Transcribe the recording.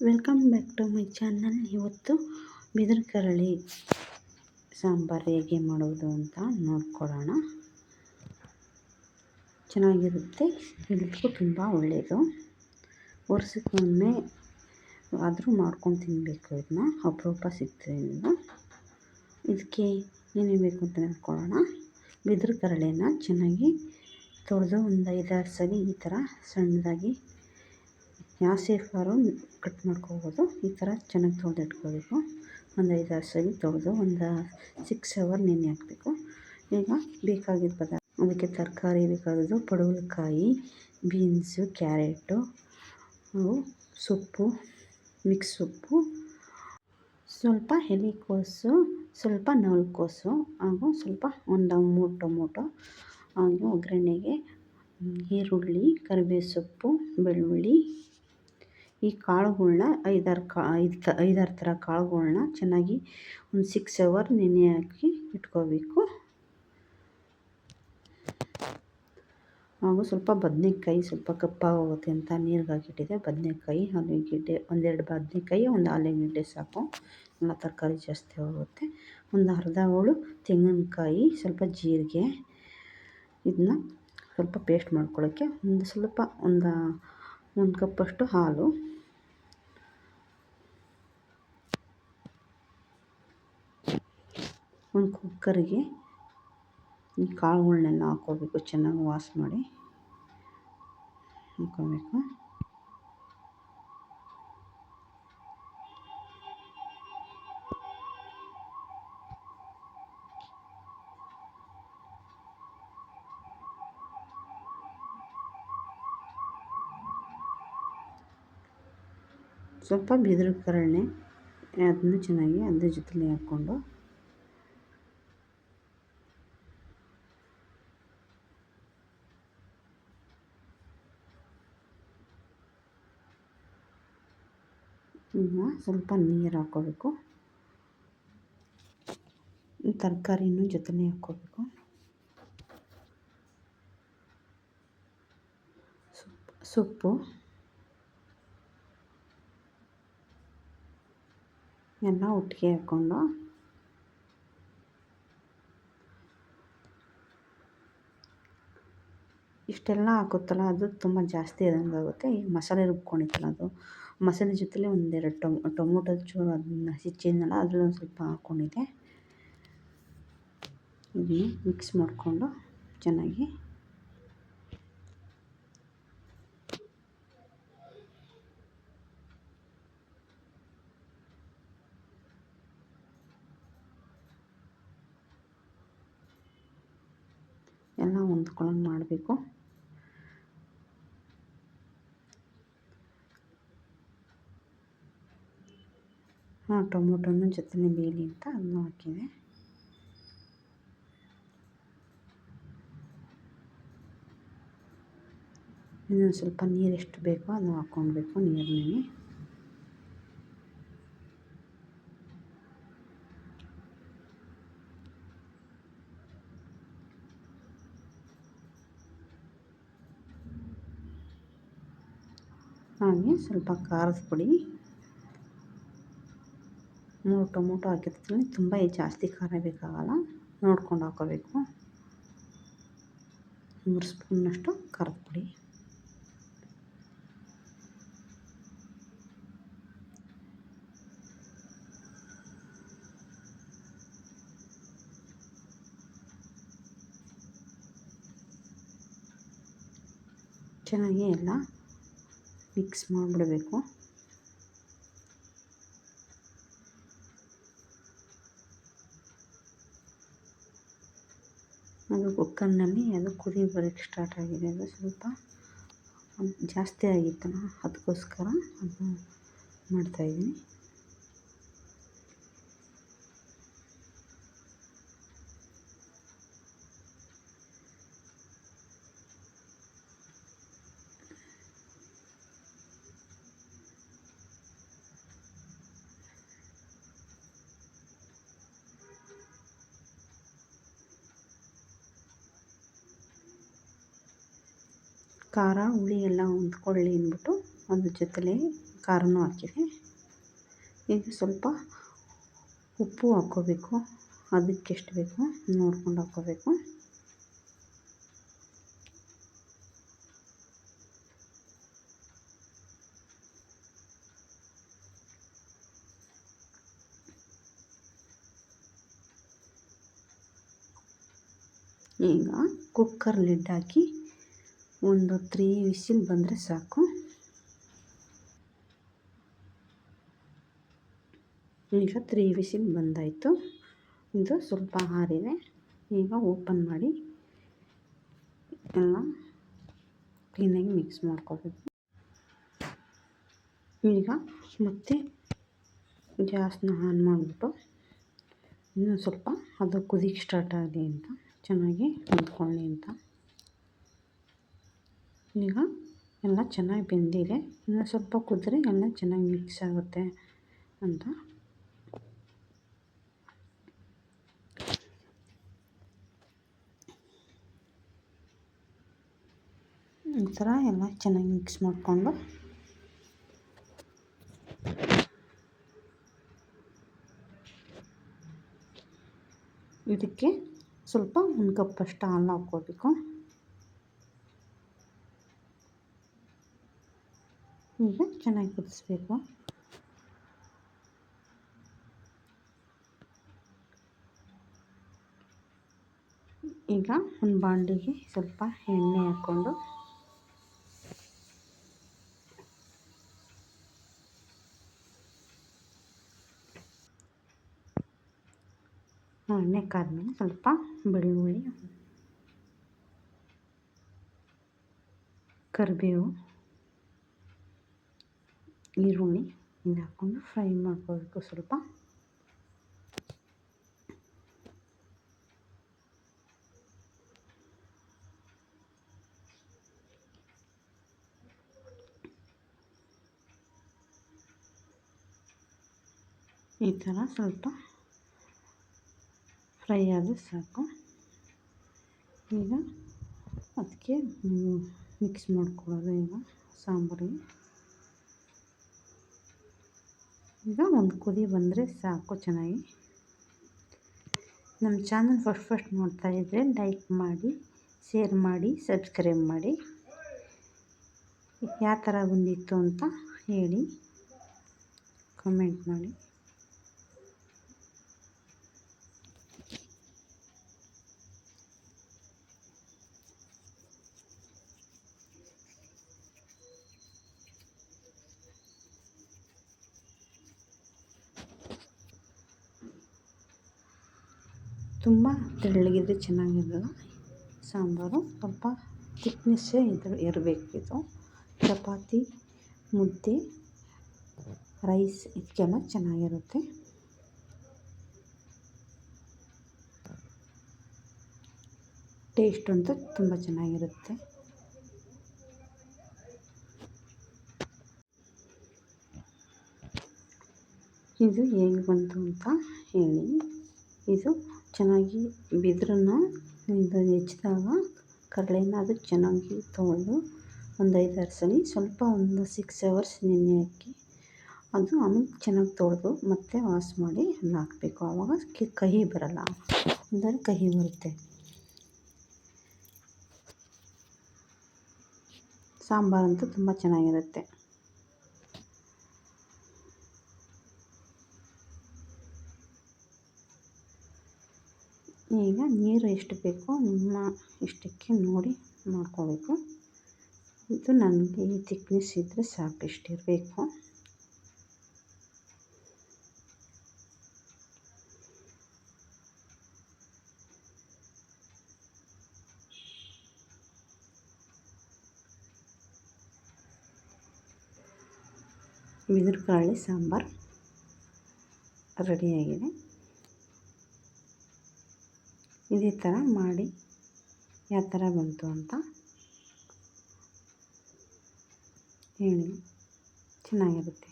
Welcome back to my channel. ಇವತ್ತು ಬಿದಿರು ಕರಳಿ ಸಾಂಬಾರು ಹೇಗೆ ಮಾಡೋದು ಅಂತ ನೋಡ್ಕೊಳ್ಳೋಣ. ಚೆನ್ನಾಗಿರುತ್ತೆ ಎಲ್ಲರಿಗೂ ತುಂಬ ಒಳ್ಳೆಯದು ವರ್ಷಕ್ಕೊಮ್ಮೆ ಆದರೂ ಮಾಡ್ಕೊಂಡು ತಿನ್ನಬೇಕು ಇದನ್ನ, ಅಪರೂಪ ಸಿಗ್ತದೆ ಇದಕ್ಕೆ ಏನೇನು ಬೇಕು ಅಂತ ನೋಡ್ಕೊಳ್ಳೋಣ. ಬಿದಿರು ಕರಳೆನ ಚೆನ್ನಾಗಿ ತೊಳೆದು ಒಂದು ಐದಾರು ಸರಿ ಈ ಥರ ಸಣ್ಣದಾಗಿ ಯಾವ ಸೇಫಾರು ಕಟ್ ಮಾಡ್ಕೋಬೋದು. ಈ ಥರ ಚೆನ್ನಾಗಿ ತೊಳೆದು ಇಟ್ಕೋಬೇಕು. ಒಂದು ಐದಾರು ಸರಿ ತೊಳೆದು ಒಂದು ಸಿಕ್ಸ್ ಅವರ್ ನೆನೆ ಹಾಕಬೇಕು. ಈಗ ಬೇಕಾಗಿದ್ದ ಪದಾರ್ಥ ಅದಕ್ಕೆ ತರಕಾರಿ ಬೇಕಾದದ್ದು ಪಡವಲಕಾಯಿ ಬೀನ್ಸು ಕ್ಯಾರೆಟು ಸೊಪ್ಪು ಮಿಕ್ಸ್ ಸೊಪ್ಪು. ಸ್ವಲ್ಪ ಎಲೆಕೋಸು ಸ್ವಲ್ಪ ನವಲ್ಕೋಸು ಹಾಗೂ ಸ್ವಲ್ಪ ಒಂದು ಮೂರು ಟೊಮೊಟೊ ಹಾಗೂ ಒಗ್ಗರಣೆಗೆ ಈರುಳ್ಳಿ, ಕರಿಬೇವು ಸೊಪ್ಪು, ಬೆಳ್ಳುಳ್ಳಿ. ಈ ಕಾಳುಗಳ್ನ ಐದಾರು ಕಾ, ಐದು, ಐದಾರು ಥರ ಕಾಳುಗಳ್ನ ಚೆನ್ನಾಗಿ ಒಂದು ಸಿಕ್ಸ್ ಅವರ್ ನೆನೆ ಹಾಕಿ ಇಟ್ಕೋಬೇಕು. ಹಾಗೂ ಸ್ವಲ್ಪ ಬದನೆಕಾಯಿ, ಸ್ವಲ್ಪ ಕಪ್ಪಾಗೋಗುತ್ತೆ ಅಂತ ನೀರಿಗೆ ಬದನೆಕಾಯಿ ಬದನೇಕಾಯಿ ಆಲೂಗೆಡ್ಡೆ ಒಂದೆರಡು ಬದನೇಕಾಯಿ, ಒಂದು ಆಲೂಗಡ್ಡೆ ಸಾಕು. ಎಲ್ಲ ತರಕಾರಿ ಜಾಸ್ತಿ ಹೋಗುತ್ತೆ ಒಂದು ಅರ್ಧ ಹೋಳು ತೆಂಗಿನಕಾಯಿ, ಸ್ವಲ್ಪ ಜೀರಿಗೆ ಇದನ್ನ ಸ್ವಲ್ಪ ಪೇಸ್ಟ್ ಮಾಡ್ಕೊಳ್ಳೋಕ್ಕೆ ಒಂದು ಸ್ವಲ್ಪ, ಒಂದು ಒಂದು ಕಪ್ಪಷ್ಟು ಹಾಲು. ಒಂದು ಕುಕ್ಕರಿಗೆ ಈ ಕಾಳುಗಳ್ನೆಲ್ಲ ಹಾಕ್ಕೋಬೇಕು, ಚೆನ್ನಾಗಿ ವಾಶ್ ಮಾಡಿ ಹಾಕ್ಕೋಬೇಕು. ಸ್ವಲ್ಪ ಬಿದಿರು ಕರಳೆ ಅದನ್ನು ಚೆನ್ನಾಗಿ ಅದ್ರ ಜೊತೆಲಿ ಹಾಕ್ಕೊಂಡು ಈಗ ಸ್ವಲ್ಪ ನೀರು ಹಾಕ್ಕೋಬೇಕು. ತರಕಾರಿನೂ ಜೊತೆನೇ ಹಾಕ್ಕೋಬೇಕು. ಸೊಪ್ಪು ಎಲ್ಲ ಒಟ್ಟಿಗೆ ಹಾಕ್ಕೊಂಡು. ಇಷ್ಟೆಲ್ಲ ಹಾಕುತ್ತಲ್ಲ, ಅದು ತುಂಬ ಜಾಸ್ತಿ ಆದಂಗೆ ಆಗುತ್ತೆ ಈಗ ಮಸಾಲೆ ರುಬ್ಕೊಂಡಿತ್ತಲ್ಲ ಅದು. ಮಸಾಲೆ ಜೊತೆಲೆ ಒಂದೆರಡು ಟೊಮೊ, ಟೊಮೊಟೊ ಚೂರು ಅದನ್ನ ಹೆಚ್ಚಿದ್ನಲ್ಲ ಅದರಲ್ಲಿ ಒಂದು ಸ್ವಲ್ಪ ಹಾಕ್ಕೊಂಡಿದ್ದೆ ಇದನ್ನು ಮಿಕ್ಸ್ ಮಾಡಿಕೊಂಡು ಚೆನ್ನಾಗಿ. ಎಲ್ಲ ಹೊಂದ್ಕೊಳ್ಳೋಂಗೆ ಮಾಡಬೇಕು. ಟೊಮೊಟೊನ ಜೊತೆನೇ ಬೇಯಲಿ ಅಂತ ಅದನ್ನು ಹಾಕಿದೆ. ಇನ್ನೊಂದು ಸ್ವಲ್ಪ ನೀರು ಎಷ್ಟು ಬೇಕೋ ಅದನ್ನು ಹಾಕ್ಕೊಳ್ಬೇಕು ನೀರಿನಲ್ಲಿ. ಹಾಗೆ ಸ್ವಲ್ಪ ಖಾರದ ಪುಡಿ. ಮೂರು ಟೊಮೊಟೊ ಹಾಕಿರ್ತೀನಿ ತುಂಬ ಜಾಸ್ತಿ ಖಾರ ಬೇಕಾಗಲ್ಲ. ನೋಡ್ಕೊಂಡು ಹಾಕೋಬೇಕು. ಮೂರು ಸ್ಪೂನ್ನಷ್ಟು ಖಾರದ ಪುಡಿ ಚೆನ್ನಾಗಿ ಎಲ್ಲ ಮಿಕ್ಸ್ ಮಾಡಿಬಿಡಬೇಕು. ಅದು ಕುಕ್ಕರ್ನಲ್ಲಿ ಅದು ಕುದಿ ಬರೋಕ್ಕೆ ಸ್ಟಾರ್ಟ್ ಆಗಿದೆ. ಅದು ಸ್ವಲ್ಪ ಜಾಸ್ತಿ ಆಗಿತ್ತಲ್ಲ ಅದಕ್ಕೋಸ್ಕರ ಅದು ಮಾಡ್ತಾಯಿದ್ದೀನಿ ಖಾರ, ಹುಳಿ ಎಲ್ಲ ಹೊಂದ್ಕೊಳ್ಳಿ ಅಂದ್ಬಿಟ್ಟು ಅದ್ರ ಜೊತೆಲೇ ಖಾರನೂ ಹಾಕಿದೆ ಈಗ ಸ್ವಲ್ಪ ಉಪ್ಪು ಹಾಕ್ಕೋಬೇಕು. ಅದಕ್ಕೆ ಎಷ್ಟು ಬೇಕು ನೋಡ್ಕೊಂಡು ಹಾಕ್ಕೋಬೇಕು. ಈಗ ಕುಕ್ಕರ್ ಲಿಡ್ ಹಾಕಿ ಒಂದು ತ್ರೀ ವಿಸಿಲ್ ಬಂದರೆ ಸಾಕು. ಈಗ ತ್ರೀ ವಿಸಿಲ್ ಬಂದಾಯಿತು. ಇದು ಸ್ವಲ್ಪ ಹಾರಿದೆ ಈಗ ಓಪನ್ ಮಾಡಿ ಎಲ್ಲ ಕ್ಲೀನಾಗಿ ಮಿಕ್ಸ್ ಮಾಡ್ಕೋಬೇಕು. ಈಗ ಮತ್ತೆ ಗ್ಯಾಸ್ನ ಆನ್ ಮಾಡಿಬಿಟ್ಟು ಇನ್ನೂ ಸ್ವಲ್ಪ ಅದು ಕುದಿಗೆ ಸ್ಟಾರ್ಟ್ ಆಗಲಿ ಅಂತ, ಚೆನ್ನಾಗಿ ಹೊಂದ್ಕೊಳ್ಳಿ ಅಂತ. ಈಗ ಎಲ್ಲ ಚೆನ್ನಾಗಿ ಬೆಂದಿದೆ. ಇನ್ನು ಸ್ವಲ್ಪ ಕುದ್ರೆ ಎಲ್ಲ ಚೆನ್ನಾಗಿ ಮಿಕ್ಸ್ ಆಗುತ್ತೆ ಅಂತ. ಈ ಥರ ಎಲ್ಲ ಚೆನ್ನಾಗಿ ಮಿಕ್ಸ್ ಮಾಡಿಕೊಂಡು ಇದಕ್ಕೆ ಸ್ವಲ್ಪ ಒಂದು ಕಪ್ಪಷ್ಟು ಹಾಲು ಹಾಕ್ಕೋಬೇಕು ಈಗ ಚೆನ್ನಾಗಿ ಕುದಿಸ್ಬೇಕು. ಈಗ ಒಂದು ಬಾಂಡಿಗೆ ಸ್ವಲ್ಪ ಎಣ್ಣೆ ಹಾಕ್ಕೊಂಡು ಎಣ್ಣೆ ಕಾದ್ಮೇಲೆ ಸ್ವಲ್ಪ ಬೆಳ್ಳುಳ್ಳಿ ಕರಿಬೇವು ಈರುಳ್ಳಿ ಇದು ಹಾಕ್ಕೊಂಡು ಫ್ರೈ ಮಾಡ್ಕೋಬೇಕು ಸ್ವಲ್ಪ. ಈ ಥರ ಸ್ವಲ್ಪ ಫ್ರೈ ಆದರೆ ಸಾಕು. ಈಗ ಅದಕ್ಕೆ ಮಿಕ್ಸ್ ಮಾಡ್ಕೊಳ್ಳೋದು ಈಗ ಸಾಂಬಾರಿಗೆ. ಈಗ ಒಂದು ಕುದಿ ಬಂದರೆ ಸಾಕು ಚೆನ್ನಾಗಿ. ನಮ್ಮ ಚಾನಲ್ ಫಸ್ಟ್ ಫಸ್ಟ್ ನೋಡ್ತಾ ಇದ್ದರೆ ಲೈಕ್ ಮಾಡಿ, ಶೇರ್ ಮಾಡಿ, ಸಬ್ಸ್ಕ್ರೈಬ್ ಮಾಡಿ. ಯಾವ ಥರ ಬಂದಿತ್ತು ಅಂತ ಹೇಳಿ ಕಮೆಂಟ್ ಮಾಡಿ. ತುಂಬ ತೆಳ್ಳಗಿದ್ರೆ ಚೆನ್ನಾಗಿರಲ್ಲ. ಸಾಂಬಾರು, ಸ್ವಲ್ಪ ತಿಕ್ನೆಸ್ಸೇ ಇದು ಇರಬೇಕು ಇದು ಚಪಾತಿ, ಮುದ್ದೆ, ರೈಸ್ ಇದಕ್ಕೆಲ್ಲ ಚೆನ್ನಾಗಿರುತ್ತೆ. ಟೇಸ್ಟ್ ಅಂತೂ ತುಂಬ ಚೆನ್ನಾಗಿರುತ್ತೆ. ಇದು ಹೇಗೆ ಬಂತು ಅಂತ ಹೇಳಿ. ಇದು ಚೆನ್ನಾಗಿ ಬಿದಿರನ್ನ ಇದು ಹೆಚ್ಚಿದಾಗ ಕಡಲೆನ ಅದು ಚೆನ್ನಾಗಿ ತೊಳೆದು ಒಂದು ಐದಾರು ಸಲ, ಸ್ವಲ್ಪ ಒಂದು ಸಿಕ್ಸ್ ಅವರ್ಸ್ ನೆನೆ ಹಾಕಿ ಅದು ಆಮೇಲೆ ಚೆನ್ನಾಗಿ ತೊಳೆದು ಮತ್ತೆ ವಾಶ್ ಮಾಡಿ ಅದನ್ನ ಹಾಕಬೇಕು. ಆವಾಗ ಕಹಿ ಬರಲ್ಲ. ಅಂದರೆ ಕಹಿ ಬರುತ್ತೆ. ಸಾಂಬಾರಂತೂ ತುಂಬ ಚೆನ್ನಾಗಿರುತ್ತೆ ಈಗ ನೀರು ಎಷ್ಟು ಬೇಕೋ ನಿಮ್ಮ ಇಷ್ಟಕ್ಕೆ ನೋಡಿ ಮಾಡ್ಕೋಬೇಕು. ಇದು ನನಗೆ ಈ ತಿಕ್ನೆಸ್ ಇದ್ದರೆ ಸಾಕು, ಇಷ್ಟಿರಬೇಕು. ಬಿದಿರುಕಾಳಿ ಸಾಂಬಾರು ರೆಡಿಯಾಗಿದೆ ಇದೇ ಥರ ಮಾಡಿ ಯಾವ ಥರ ಬಂತು ಅಂತ ಹೇಳಿ. ಚೆನ್ನಾಗಿರುತ್ತೆ.